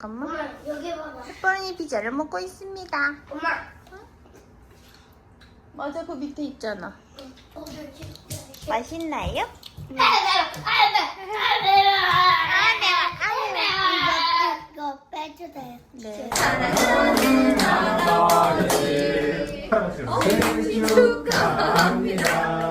잠깐만. 엄마, 여기 봐봐. 햇벌이 피자를 먹고 있습니다. 엄마. 응? 맞아, 그 밑에 있잖아. 어, 네, 네, 네. 맛있나요? 네. 이거 빼주세요. 네. 생일 어, 축하합니다.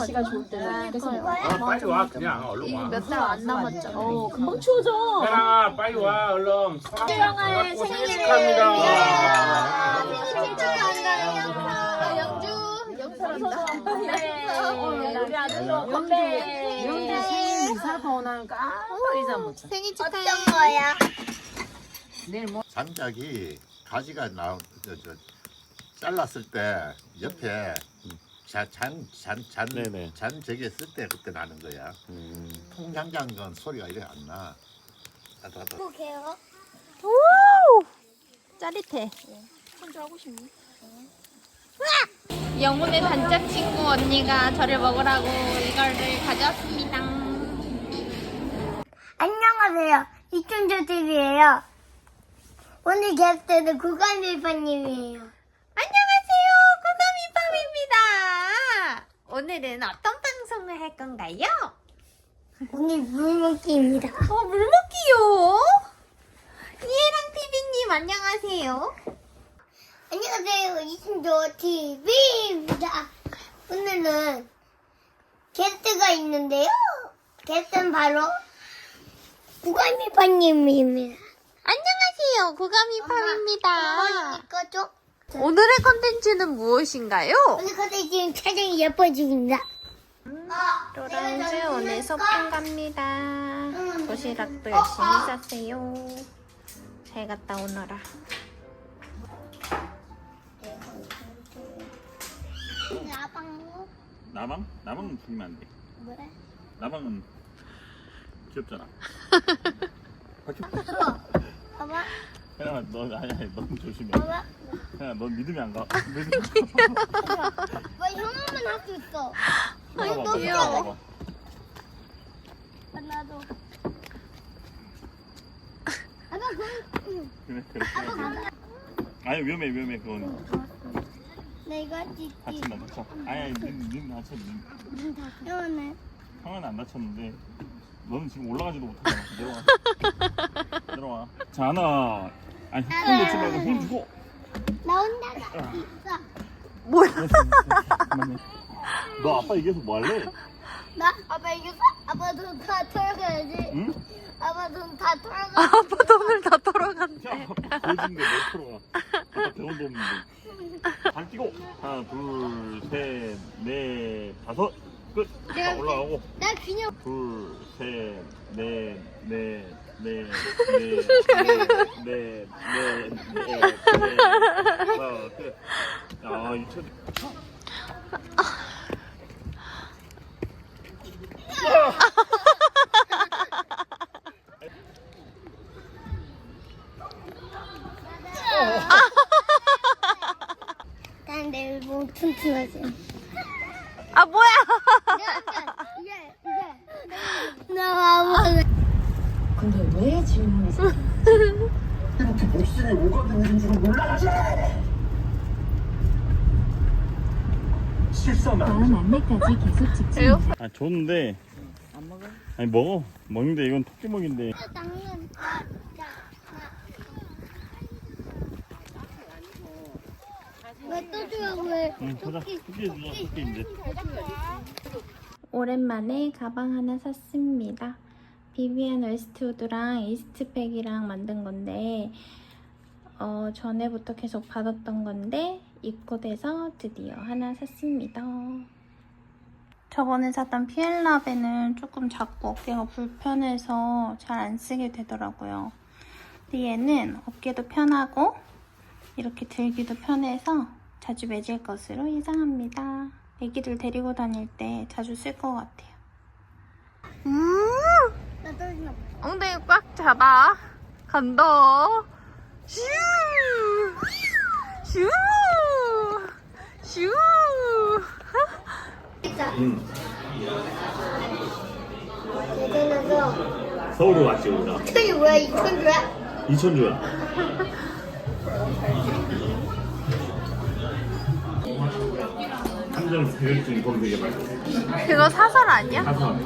날씨가 좋을 때는 그래서 아 빨리 와 그냥 얼른 와 몇 달 안 남았죠. 어 금방 추워져. 혜랑아 빨리 와 얼른 혜랑아의 생일 생일 축하합니다 생일 축하한다, 영주. 영주. 네, 우리 아들로 건배. 영주 생일 이사 번호는 깜빡 잊어먹자. 생일 축하해. 어떤 거야? 내일 뭐 장작이 가지가 나, 저, 저, 잘랐을 때 옆에 잔, 잔, 잔, 잔, 네네. 잔 저기 쓸 때 그때 나는 거야. 통장장 건 소리가 이래 안 나. 나도, 나도. 볼게요. 짜릿해. 영혼의 단짝 친구 언니가 저를 먹으라고 이거를 가져왔습니다. 안녕하세요. 이춘조 TV예요. 오늘 게스트는 구간일파님이에요. 안녕하세요. 고감이밤입니다. 오늘은 어떤 방송을 할 건가요? 오늘 물먹기입니다. 어, 물먹기요? 이해랑 TV님 안녕하세요. 안녕하세요. 이춘조 TV입니다. 오늘은 게스트가 있는데요. 게스트는 바로 구간일파님입니다. 안녕하세요. 고감이밤입니다. 이거죠? 오늘의 컨텐츠는 무엇인가요? 오늘 컨텐츠 지금 촬영이 예뻐집니다. 또랑즈 오늘 소풍 갑니다. 도시락도 열심히 쌌어요. 잘 갔다 오너라. 나방 나방? 나방은 죽이면 안 돼 뭐래? 나방은 귀엽잖아 봐봐, 혜랑아 너 아니 아니 넌 조심해. 봐봐. 혜랑아 넌 믿음이 안가? 뭐 형만 할 수 있어. 너무 귀여워. 나도. 아빠 그 그래 그래 그래. 아니 위험해 위험해 그건 내가 찍기. 다친다 다쳐 아니 아니 님 다쳐 님. 형은 형은 안 다쳤는데 너는 지금 올라가지도 못하잖아. 내려와. 내려와. 자 하나 아니 손 놓지 말고 손 주고 나 혼자가 있어. 그만해 너 아빠 이겨서 뭐 할래? 나 아빠 이겼어? 아빠 돈 다 털어가야지. 응? 아빠 돈 다 털어가. 아빠 돈을 다 털어갔네. 야 보여준데 몇 프로가 아빠 대원도 없는데 발 뛰고 하나 둘셋넷 다섯 끝 자, 올라가고 나 그냥 둘셋넷넷 네, 네, 네, 네, 네, 네, 네. 와, 그, 아, 유튜브. 난 내일 몸아 뭐야? 나 이게 왜 질문했어? 다음 안내까지 계속 집중. 아 좋은데 안 먹어? 아니 먹어 먹는데 이건 토끼먹인데 당근. 왜또 주라고 해? 응 보자 토끼 주자 토끼 이제 오랜만에 가방 하나 샀습니다. 비비안 웨스트우드랑 이스트팩이랑 만든 건데 어, 전에부터 계속 받았던 건데 입고돼서 드디어 하나 샀습니다. 저번에 샀던 피엘라베는 조금 작고 어깨가 불편해서 잘 안 쓰게 되더라고요. 근데 얘는 어깨도 편하고 이렇게 들기도 편해서 자주 매질 것으로 예상합니다. 애기들 데리고 다닐 때 자주 쓸 것 같아요. 나 떨어지나 엉덩이 꽉 잡아. 간다. 슈! 슈! 슈! 서울로 왔지 우리가. 천이 뭐야? 이천주야? 이천주야. 한점 배율증 이건 되게 맛있어. 그거 사설 아니야? 가서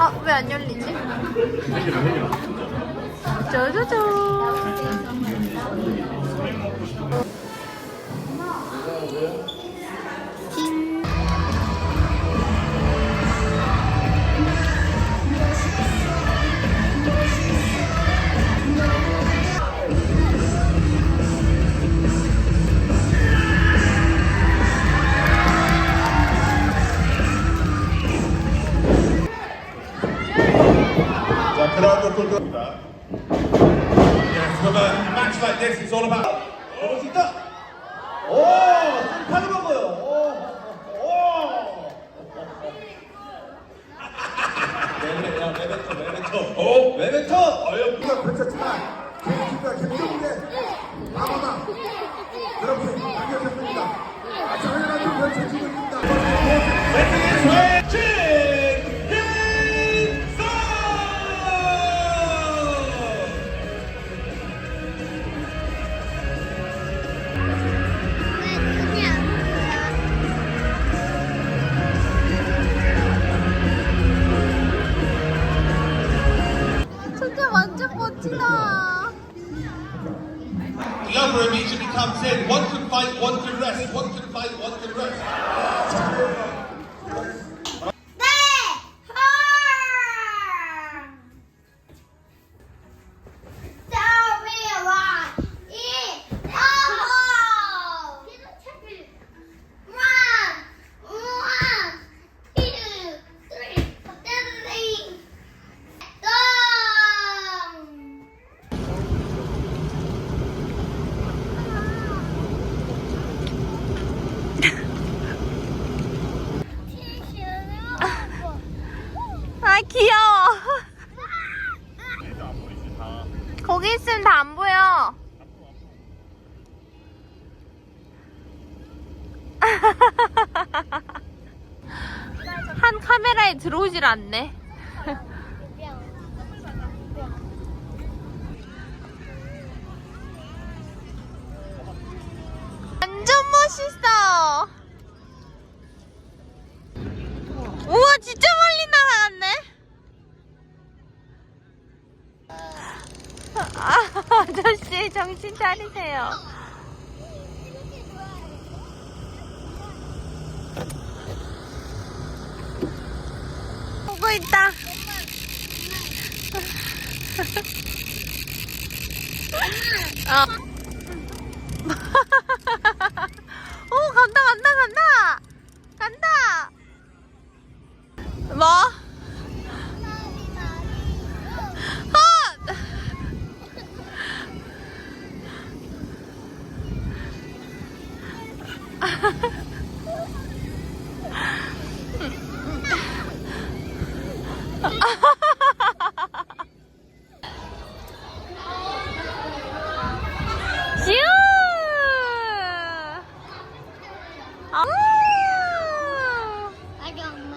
아, 왜 안 열리지? 짜자잔. 어여, 우리가 펼쳤지만 개인기가 김정국의 방어다 그렇게 남겨졌습니다. 장난이 펼쳐지고 있습니다. What the rest? 카메라에 들어오질 않네. 완전 멋있어. 우와, 진짜 멀리 날아갔네. 아, 아저씨 정신 차리세요. 오고 있다. 어. 오 간다 간다 간다 간다. 뭐? 아! 슈! 아우! 아기 엄마.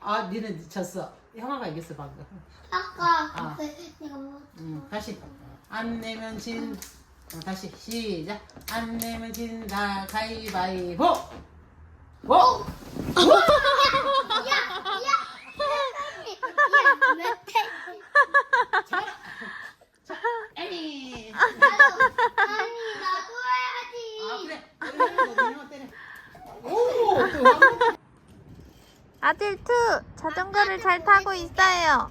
아, 니는 졌어. 형아가 이겼어 방금. 아까 아. 내가 뭐 응, 다시. 안 내면 진. 어, 다시 시작. 안 내면 진다 가위바위보. 보. 야, 야, 야, 몇 태? 아니. 나도, 아니, 나도 아 해야지. 그래. 때려, 때려, 때려, 때려. 오, 또 왕. 아들 투 자전거를 잘 타고 있어요.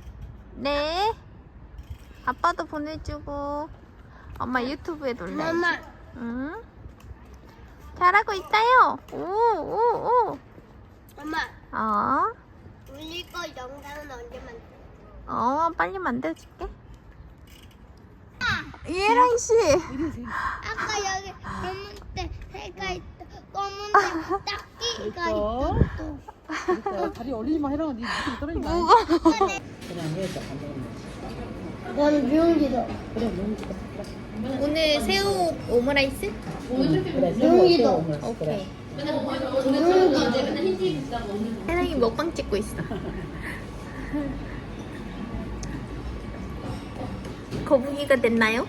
네. 아빠도 보내주고 엄마 유튜브에 놀래. 엄마. 응? 잘하고 있어요. 오, 오, 오. 엄마, 어, 우리 거 영상은 언제 만들? 어, 빨리 만들어줄게. 이혜랑 씨. 아까 여기 검은색 새가 있다. 검은색 딱지가 있어. 다리 올리지 마 해라. 니 느낌 떨어지 마. 난 미용기도. 오늘 새우 오므라이스? 미용기도. 오케이. 혜랑이 먹방 찍고 있어. 거북이가 됐나요?